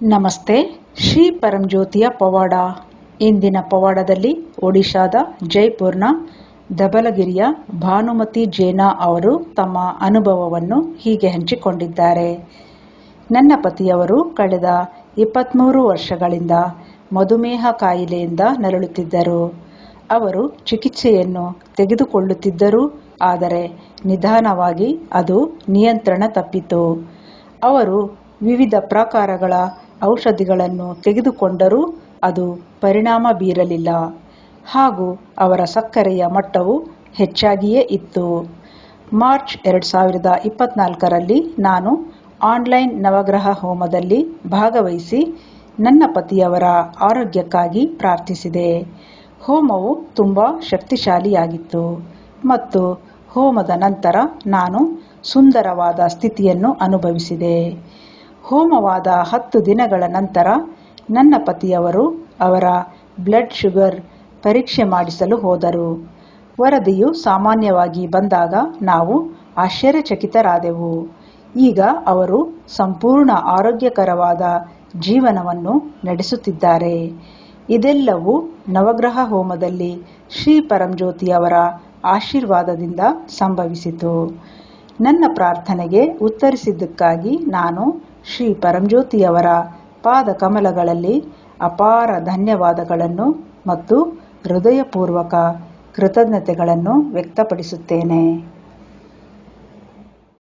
ನಮಸ್ತೆ, ಶ್ರೀ ಪರಂಜ್ಯೋತಿಯ ಪವಾಡ. ಇಂದಿನ ಪವಾಡದಲ್ಲಿ ಒಡಿಶಾದ ಜೈಪುರ್ನ ದಬಲಗಿರಿಯ ಭಾನುಮತಿ ಜೇನಾ ಅವರು ತಮ್ಮ ಅನುಭವವನ್ನು ಹೀಗೆ ಹಂಚಿಕೊಂಡಿದ್ದಾರೆ. ನನ್ನ ಪತಿಯವರು ಕಳೆದ ಇಪ್ಪತ್ತ್ಮೂರು ವರ್ಷಗಳಿಂದ ಮಧುಮೇಹ ಕಾಯಿಲೆಯಿಂದ ನರಳುತ್ತಿದ್ದರು. ಅವರು ಚಿಕಿತ್ಸೆಯನ್ನು ತೆಗೆದುಕೊಳ್ಳುತ್ತಿದ್ದರು, ಆದರೆ ನಿಧಾನವಾಗಿ ಅದು ನಿಯಂತ್ರಣ ತಪ್ಪಿತು. ಅವರು ವಿವಿಧ ಪ್ರಕಾರಗಳ ಔಷಧಿಗಳನ್ನು ತೆಗೆದುಕೊಂಡರೂ ಅದು ಪರಿಣಾಮ ಬೀರಲಿಲ್ಲ. ಹಾಗೂ ಅವರ ಸಕ್ಕರೆಯ ಮಟ್ಟವು ಹೆಚ್ಚಾಗಿಯೇ ಇತ್ತು. ಮಾರ್ಚ್ ಎರಡು ಸಾವಿರದ ಇಪ್ಪತ್ತ್ನಾಲ್ಕರಲ್ಲಿ ನಾನು ಆನ್ಲೈನ್ ನವಗ್ರಹ ಹೋಮದಲ್ಲಿ ಭಾಗವಹಿಸಿ ನನ್ನ ಪತಿಯವರ ಆರೋಗ್ಯಕ್ಕಾಗಿ ಪ್ರಾರ್ಥಿಸಿದೆ. ಹೋಮವು ತುಂಬ ಶಕ್ತಿಶಾಲಿಯಾಗಿತ್ತು ಮತ್ತು ಹೋಮದ ನಂತರ ನಾನು ಸುಂದರವಾದ ಸ್ಥಿತಿಯನ್ನು ಅನುಭವಿಸಿದೆ. ಹೋಮವಾದ ಹತ್ತು ದಿನಗಳ ನಂತರ ನನ್ನ ಪತಿಯವರು ಅವರ ಬ್ಲಡ್ ಶುಗರ್ ಪರೀಕ್ಷೆ ಮಾಡಿಸಲು ಹೋದರು. ವರದಿಯು ಸಾಮಾನ್ಯವಾಗಿ ಬಂದಾಗ ನಾವು ಆಶ್ಚರ್ಯಚಕಿತರಾದೆವು. ಈಗ ಅವರು ಸಂಪೂರ್ಣ ಆರೋಗ್ಯಕರವಾದ ಜೀವನವನ್ನು ನಡೆಸುತ್ತಿದ್ದಾರೆ. ಇದೆಲ್ಲವೂ ನವಗ್ರಹ ಹೋಮದಲ್ಲಿ ಶ್ರೀ ಪರಂಜ್ಯೋತಿಯವರ ಆಶೀರ್ವಾದದಿಂದ ಸಂಭವಿಸಿತು. ನನ್ನ ಪ್ರಾರ್ಥನೆಗೆ ಉತ್ತರಿಸಿದ್ದಕ್ಕಾಗಿ ನಾನು ಶ್ರೀ ಪರಂಜ್ಯೋತಿಯವರ ಪಾದ ಕಮಲಗಳಲ್ಲಿ ಅಪಾರ ಧನ್ಯವಾದಗಳನ್ನು ಮತ್ತು ಹೃದಯಪೂರ್ವಕ ಕೃತಜ್ಞತೆಗಳನ್ನು ವ್ಯಕ್ತಪಡಿಸುತ್ತೇನೆ.